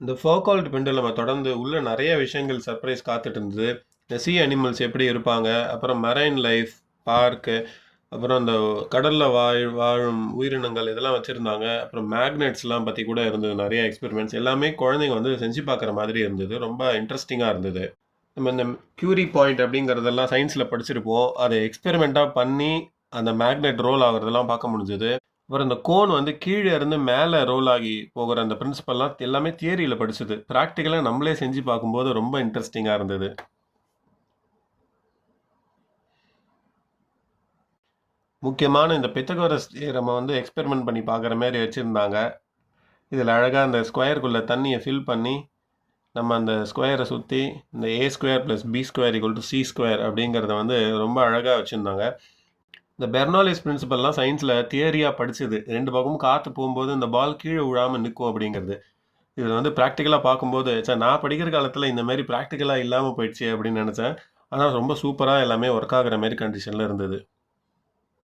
இந்த ஃபோகால்ட் பெண்டுலம தொடர்ந்து உள்ள நிறைய விஷயங்கள் சர்ப்ரைஸ் காத்துட்டு இருந்தது. இந்த சி அனிமல்ஸ் எப்படி இருப்பாங்க, அப்புறம் மெரைன் லைஃப், பார்க்கு, அப்புறம் அந்த கடலில் வாழ் வாழும் உயிரினங்கள் இதெல்லாம் வச்சுருந்தாங்க அப்புறம் மேக்னெட்ஸ்லாம் பற்றி கூட இருந்தது. நிறைய எக்ஸ்பெரிமெண்ட்ஸ் எல்லாமே குழந்தைங்க வந்து செஞ்சு பார்க்குற மாதிரி இருந்தது. ரொம்ப இன்ட்ரெஸ்டிங்காக இருந்தது. நம்ம இந்த க்யூரி பாயிண்ட் அப்படிங்கிறதெல்லாம் சயின்ஸில் படிச்சிருப்போம். அதை எக்ஸ்பெரிமெண்ட்டாக பண்ணி அந்த மேக்னெட் ரோல் ஆகுறதெல்லாம் பார்க்க முடிஞ்சது. அப்புறம் இந்த கோன் வந்து கீழே இருந்து மேலே ரோல் ஆகி போகிற அந்த பிரின்சிபல்லாம் எல்லாமே தியரியில் படிச்சது. ப்ராக்டிக்கலாக நம்மளே செஞ்சு பார்க்கும்போது ரொம்ப இன்ட்ரெஸ்டிங்காக இருந்தது. முக்கியமான இந்த பித்தகோரஸ் தியரம வந்து எக்ஸ்பெரிமெண்ட் பண்ணி பார்க்குற மாதிரி வச்சுருந்தாங்க இதில் அழகாக அந்த ஸ்கொயருக்குள்ளே தண்ணியை ஃபில் பண்ணி, நம்ம அந்த ஸ்கொயரை சுற்றி இந்த A square plus B square equal to C square அப்படிங்கிறத வந்து ரொம்ப அழகாக வச்சுருந்தாங்க இந்த பெர்னாலிஸ் பிரின்சிபல்லாம் சயின்ஸில் தியரியாக படிச்சது. 2 பக்கமும் காற்று போகும்போது இந்த பால் கீழே விழாம நிற்கும் அப்படிங்கிறது. இதில் வந்து ப்ராக்டிக்கலாக பார்க்கும்போது, சார் நான் படிக்கிற காலத்தில் இந்த மாதிரி ப்ராக்டிக்கலாக இல்லாமல் போயிடுச்சே அப்படின்னு நினச்சேன் ஆனால் ரொம்ப சூப்பராக எல்லாமே ஒர்க் ஆகிற மாரி கண்டிஷனில் இருந்தது.